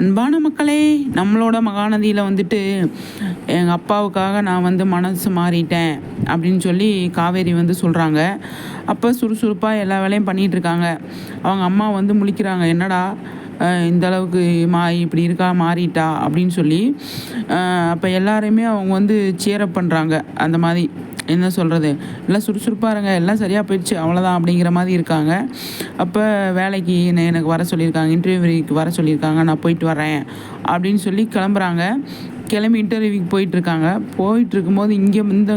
அன்பான மக்களே நம்மளோட மகாநதியில் வந்துட்டு எங்கள் அப்பாவுக்காக நான் வந்து மனசு மாறிட்டேன் அப்படின்னு சொல்லி காவேரி வந்து சொல்கிறாங்க அப்போ சுறுசுறுப்பாக எல்லா வேலையும் பண்ணிகிட்ருக்காங்க அவங்க அம்மா வந்து முழிக்கிறாங்க என்னடா இந்த அளவுக்கு மா இப்படி இருக்கா மாறிட்டா? அப்படின்னு சொல்லி அப்போ எல்லாரையுமே அவங்க வந்து சேரப் பண்ணுறாங்க அந்த மாதிரி. என்ன சொல்கிறது எல்லாம் சுறுசுறுப்பாக இருங்க. எல்லாம் சரியாக போயிடுச்சு. அவ்வளோதான் அப்படிங்கிற மாதிரி இருக்காங்க. அப்போ வேலைக்கு என்னை எனக்கு வர சொல்லியிருக்காங்க. இன்டர்வியூக்கு வர சொல்லியிருக்காங்க. நான் போயிட்டு வரேன் அப்படின்னு சொல்லி கிளம்புறாங்க. கிளம்பி இன்டர்வியூக்கு போயிட்டுருக்காங்க. போயிட்டுருக்கும்போது இங்கே இந்த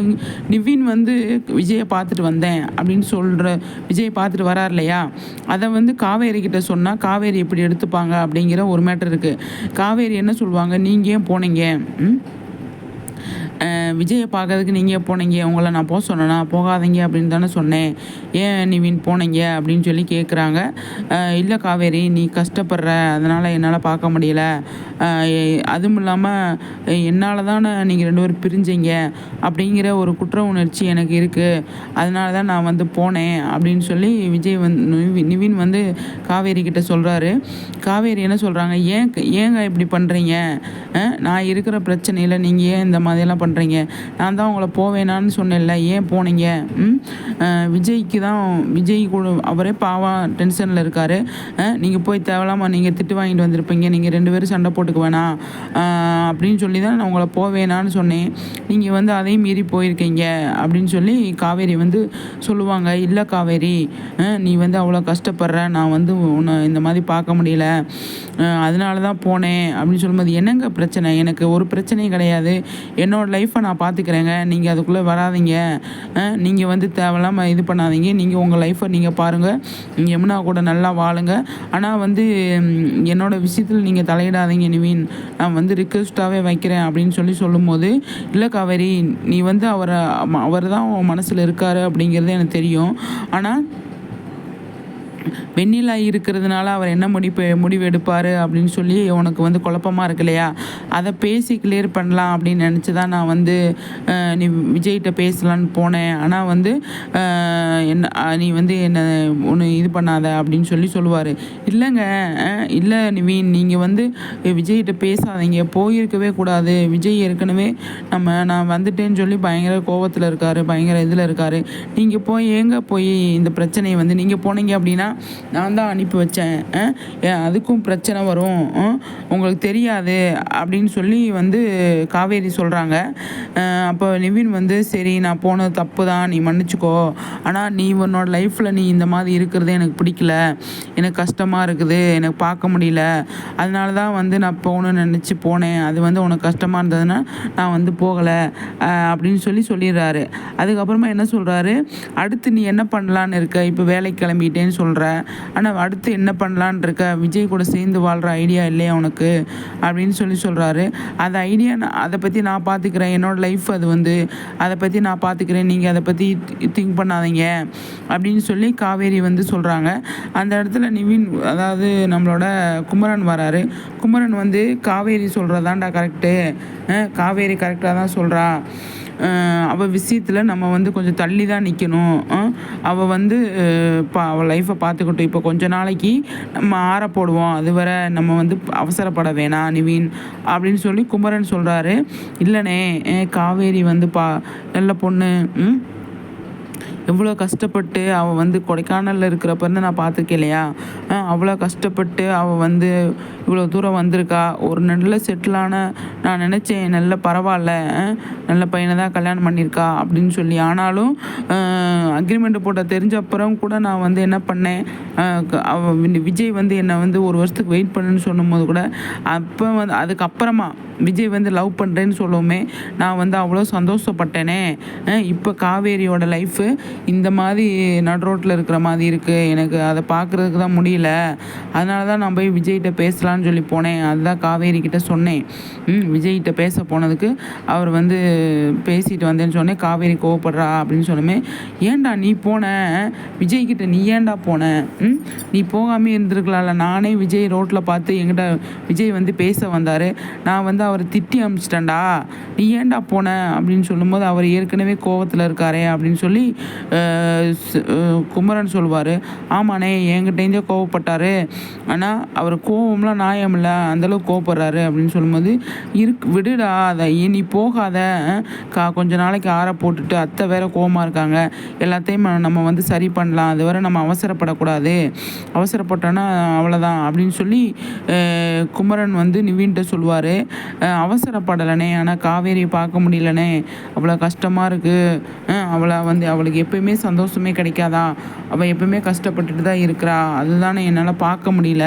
நிவின் வந்து விஜயை பார்த்துட்டு வந்தேன் அப்படின்னு சொல்கிற விஜய் பார்த்துட்டு வரார் இல்லையா? அதை வந்து காவேரி கிட்ட சொன்னால் காவேரி எப்படி எடுத்துப்பாங்க அப்படிங்கிற ஒரு மேட்டர் இருக்குது காவேரி என்ன சொல்லுவாங்க? நீங்கள் ஏன் போனீங்க? விஜயை பார்க்கறதுக்கு நீங்கள் போனீங்க? உங்களை நான் போக சொன்னேன்னா போகாதீங்க அப்படின்னு தானே சொன்னேன். ஏன் நிவின் போனீங்க? அப்படின்னு சொல்லி கேட்குறாங்க இல்லை காவேரி நீ கஷ்டப்படுற. அதனால் என்னால் பார்க்க முடியல. அதுவும் இல்லாமல் என்னால் தானே நீங்கள் ரெண்டு பேரும் பிரிஞ்சீங்க. அப்படிங்கிற ஒரு குற்ற உணர்ச்சி எனக்கு இருக்குது அதனால தான் நான் வந்து போனேன் அப்படின்னு சொல்லி விஜய் வந்து நிவி- நிவின் வந்து காவேரி கிட்ட சொல்கிறாரு காவேரி என்ன சொல்கிறாங்க ஏன் ஏங்க இப்படி பண்ணுறீங்க நான் இருக்கிற பிரச்சனையில் நீங்கள் ஏன் இந்த மாதிரிலாம் பண்ணுறீங்க பண்ணுறீங்க நான் தான் உங்களை போவேணான்னு சொன்னேன்ல. ஏன் போனீங்க? ம்? விஜய்க்கு தான் விஜய் கூட அவரே பாவா டென்ஷனில் இருக்கார். நீங்கள் போய் தேவலாமா நீங்கள் திட்டு வாங்கிட்டு வந்திருப்பீங்க. நீங்கள் ரெண்டு பேரும் சண்டை போட்டுக்கு வேணாம் அப்படின்னு சொல்லி தான் நான் உங்களை போவேணான்னு சொன்னேன். நீங்கள் வந்து அதையும் மீறி போயிருக்கீங்க அப்படின்னு சொல்லி காவேரி வந்து சொல்லுவாங்க. இல்லை காவேரி நீ வந்து அவ்வளோ கஷ்டப்படுற. நான் வந்து உன்னை இந்த மாதிரி பார்க்க முடியல. அதனால தான் போனேன் அப்படின்னு சொல்லும்போது என்னங்க பிரச்சனை? எனக்கு ஒரு பிரச்சனையும் கிடையாது. என்னோடய லைஃப்பை நான் பார்த்துக்கிறேங்க நீங்கள் அதுக்குள்ளே வராதீங்க. நீங்கள் வந்து தேவையில்லாமல் இது பண்ணாதீங்க. நீங்கள் உங்கள் லைஃப்பை நீங்கள் பாருங்கள் நீங்கள் யமுனா கூட நல்லா வாழுங்க. ஆனால் வந்து என்னோடய விஷயத்தில் நீங்கள் தலையிடாதீங்க நிவின். நான் வந்து ரிக்வெஸ்ட்டாகவே வைக்கிறேன். அப்படின்னு சொல்லி சொல்லும்போது இல்லை காவேரி நீ வந்து அவரை அவர் தான் உன் மனசில் இருக்காரு அப்படிங்கிறது எனக்கு தெரியும். ஆனால் வெண்ணிலா இருக்கிறதுனால அவர் என்ன முடிப்பு முடிவு எடுப்பார் அப்படின்னு சொல்லி உனக்கு வந்து குழப்பமாக இருக்கு இல்லையா? அதை பேசி கிளியர் பண்ணலாம் அப்படின்னு நினச்சி தான் நான் வந்து நீ விஜய்கிட்ட பேசலான்னு போனேன். ஆனால் வந்து என்ன நீ வந்து என்னை ஒன்று இது பண்ணாத அப்படின்னு சொல்லி சொல்லுவார். இல்லைங்க இல்லை நிவீன் நீங்கள் வந்து விஜய்கிட்ட பேசாதீங்க. போயிருக்கவே கூடாது. விஜய் ஏற்கனவே நம்ம நான் வந்துட்டேன்னு சொல்லி பயங்கர கோவத்தில் இருக்கார் பயங்கர இதில் இருக்கார். நீங்கள் போய் ஏங்க போய் இந்த பிரச்சனையை வந்து நீங்கள் போனீங்க அப்படின்னா நான் தான் அனுப்பி வச்சேன் அதுக்கும் பிரச்சனை வரும் உங்களுக்கு தெரியாது அப்படின்னு சொல்லி வந்து காவேரி சொல்கிறாங்க அப்போ நிவின் வந்து சரி நான் போனது தப்பு தான் நீ மன்னிச்சுக்கோ. ஆனால் நீ உன்னோட லைஃப்பில் நீ இந்த மாதிரி இருக்கிறது எனக்கு பிடிக்கல. எனக்கு கஷ்டமாக இருக்குது எனக்கு பார்க்க முடியல. அதனால தான் வந்து நான் போகணும்னு நினச்சி போனேன். அது வந்து உனக்கு கஷ்டமாக இருந்ததுன்னா நான் வந்து போகலை அப்படின்னு சொல்லி சொல்லிடுறாரு. அதுக்கப்புறமா என்ன சொல்கிறாரு அடுத்து நீ என்ன பண்ணலான்னு இருக்க? இப்போ வேலைக்கு கிளம்பிட்டேன்னு சொல்கிற ஆனால் அடுத்து என்ன பண்ணலான்னு இருக்க? விஜய் கூட சேர்ந்து வாழ்கிற ஐடியா இல்லையா உனக்கு? அப்படின்னு சொல்லி சொல்கிறாரு அந்த ஐடியா நான் அதை பற்றி நான் பார்த்துக்கிறேன் என்னோடய லைஃப் அது வந்து. அதை பற்றி நான் பார்த்துக்கிறேன் நீங்கள் அதை பற்றி திங்க் பண்ணாதீங்க. அப்படின்னு சொல்லி காவேரி வந்து சொல்கிறாங்க அந்த இடத்துல நிவின் அதாவது நம்மளோட குமரன் வராரு. குமரன் வந்து காவேரி சொல்கிறதாண்டா கரெக்டு காவேரி கரெக்டாக தான் சொல்கிறா அவள் விஷயத்தில் நம்ம வந்து கொஞ்சம் தள்ளி தான் நிற்கணும் அவள் வந்து பா அவள் லைஃப்பை பார்த்துக்கிட்டோம் இப்போ கொஞ்ச நாளைக்கு நம்ம ஆற போடுவோம். அதுவரை நம்ம வந்து அவசரப்பட வேணாம் நிவின் அப்படின்னு சொல்லி குமரன் சொல்கிறாரு இல்லைண்ணே காவேரி வந்து பா நல்ல பொண்ணு ம்? எவ்வளோ கஷ்டப்பட்டு அவள் வந்து கொடைக்கானலில் இருக்கிறப்ப இருந்து நான் பார்த்துருக்கேன் இல்லையா? அவ்வளோ கஷ்டப்பட்டு அவள் வந்து இவ்வளோ தூரம் வந்திருக்கா. ஒரு நல்ல செட்டிலான நான் நினச்சேன் நல்ல பரவாயில்ல நல்ல பையனை தான் கல்யாணம் பண்ணியிருக்கா அப்படின்னு சொல்லி. ஆனாலும் அக்ரிமெண்ட் போட்ட தெரிஞ்ச அப்புறம் கூட நான் வந்து என்ன பண்ணேன்? விஜய் வந்து என்னை வந்து ஒரு வருஷத்துக்கு வெயிட் பண்ணுன்னு சொல்லும்போது கூட அப்போ வந்து அதுக்கப்புறமா விஜய் வந்து லவ் பண்ணுறேன்னு சொல்லவுமே நான் வந்து அவ்வளோ சந்தோஷப்பட்டேனே. இப்போ காவேரியோட லைஃபு இந்த மாதிரி நடு ரோட்டில் இருக்கிற மாதிரி இருக்குது எனக்கு அதை பார்க்குறதுக்கு தான் முடியல. அதனால தான் நான் போய் விஜய்கிட்ட பேசலான்னு சொல்லி போனேன். அதுதான் காவேரி கிட்டே சொன்னேன். ம் விஜய்கிட்ட பேச போனதுக்கு அவர் வந்து பேசிட்டு வந்தேன்னு சொன்னேன். காவேரி கோவப்படுறா அப்படின்னு சொன்னமே ஏன்டா நீ போன? விஜய்கிட்ட நீ ஏன்டா போன? நீ போகாமே இருந்திருக்கலாம்ல. நானே விஜய் ரோட்டில் பார்த்து என்கிட்ட விஜய் வந்து பேச வந்தார். நான் வந்து அவரை திட்டி அமிச்சிட்டேன்டா. நீ ஏன்டா போன? அப்படின்னு சொல்லும்போது அவர் ஏற்கனவே கோவத்தில் இருக்காரே அப்படின்னு சொல்லி குமரன் சொல்வார் ஆமாண்ணே என்கிட்டேருந்தே கோவப்பட்டார். ஆனால் அவர் கோவம்லாம் நியாயம் இல்லை. அந்தளவுக்கு கோவப்படுறாரு. அப்படின்னு சொல்லும்போது இருக்கு விடுடா அதை நீ போகாத. கா கொஞ்ச நாளைக்கு ஆற போட்டுட்டு அத்தை வேற கோவமாக இருக்காங்க. எல்லாத்தையும் நம்ம வந்து சரி பண்ணலாம். அது வரை நம்ம அவசரப்படக்கூடாது. அவசரப்பட்டோன்னா அவ்வளோதான் அப்படின்னு சொல்லி குமரன் வந்து நிவீன்ட்ட சொல்லுவார் அவசரப்படலைனே ஆனால் காவேரியை பார்க்க முடியலனே அவ்வளோ கஷ்டமாக இருக்குது அவளை வந்து அவளுக்கு எப்பயுமே சந்தோஷமே கிடைக்காதா? அவள் எப்பயுமே கஷ்டப்பட்டுட்டு தான் இருக்கிறா. அதுதானே என்னால் பார்க்க முடியல.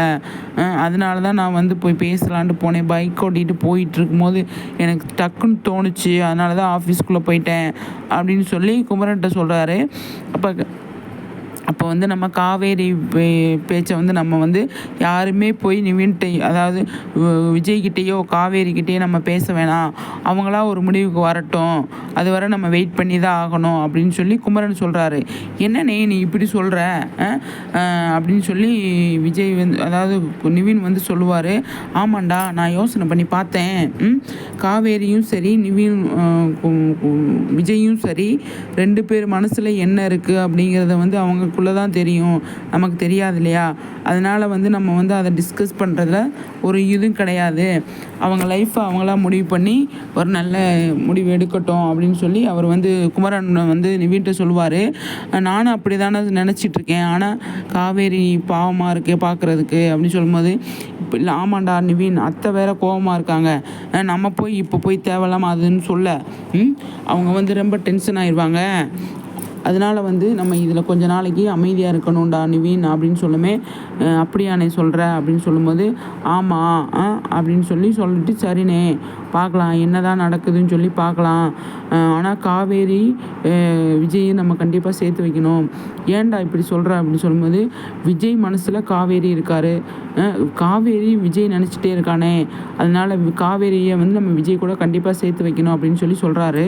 அதனால தான் நான் வந்து போய் பேசலான்ட்டு போனேன். பைக் ஓட்டிகிட்டு போயிட்டு இருக்கும்போது எனக்கு டக்குன்னு தோணுச்சு. அதனால தான் ஆஃபீஸ்க்குள்ளே போயிட்டேன். அப்படின்னு சொல்லி குமரன்கிட்ட சொல்கிறாரு அப்போ அப்போ வந்து நம்ம காவேரி பே- பேச்சை வந்து நம்ம வந்து யாருமே போய் நிவின்ட்டு அதாவது விஜய்கிட்டேயோ காவேரிக்கிட்டேயோ நம்ம பேச வேணாம். அவங்களா ஒரு முடிவுக்கு வரட்டும். அது வரை நம்ம வெயிட் பண்ணி தான் ஆகணும் அப்படின்னு சொல்லி குமரன் சொல்கிறாரு என்னண்ணே நீ இப்படி சொல்கிற அப்படின்னு சொல்லி விஜய் வந்து அதாவது நிவின் வந்து சொல்லுவார். ஆமாண்டா நான் யோசனை பண்ணி பார்த்தேன். காவேரியும் சரி நிவின் விஜயும் சரி ரெண்டு பேர் மனசில் என்ன இருக்குது அப்படிங்கிறத வந்து அவங்க நமக்குள்ளே தான் தெரியும். நமக்கு தெரியாது இல்லையா? அதனால் வந்து நம்ம வந்து அதை டிஸ்கஸ் பண்ணுறதுல ஒரு இதுவும் கிடையாது. அவங்க லைஃப்பை அவங்களா முடிவு பண்ணி ஒரு நல்ல முடிவு எடுக்கட்டும் அப்படின்னு சொல்லி அவர் வந்து குமரன் வந்து நிவின்ட்ட சொல்லுவார். நானும் அப்படி தானே நினச்சிட்டு இருக்கேன். ஆனால் காவேரி பாவமாக இருக்கே பார்க்குறதுக்கு அப்படின்னு சொல்லும்போது இப்போ இல்லை ஆமாண்டா நிவின் அத்தை வேற கோபமாக இருக்காங்க. நம்ம போய் இப்போ போய் தேவையில்லாமல் அதுன்னு சொல்ல. அவங்க வந்து ரொம்ப டென்ஷன் ஆயிடுவாங்க அதனால வந்து நம்ம இதில் கொஞ்ச நாளைக்கு அமைதியாக இருக்கணும்டா நிவின் அப்படின்னு சொல்லுமே அப்படியானே அப்படியாண்ணே சொல்கிற அப்படின்னு சொல்லும்போது ஆமாம் அப்படின்னு சொல்லி சொல்லிட்டு சரிண்ணே பார்க்கலாம் என்னதான் நடக்குதுன்னு சொல்லி பார்க்கலாம் ஆனால் காவேரி விஜயை நம்ம கண்டிப்பாக சேர்த்து வைக்கணும். ஏன்டா இப்படி சொல்கிற அப்படின்னு சொல்லும்போது விஜய் மனசில் காவேரி இருக்காரு. காவேரி விஜய் நினச்சிட்டே இருக்கானே அதனால காவேரியை வந்து நம்ம விஜய் கூட கண்டிப்பாக சேர்த்து வைக்கணும் அப்படின்னு சொல்லி சொல்கிறாரு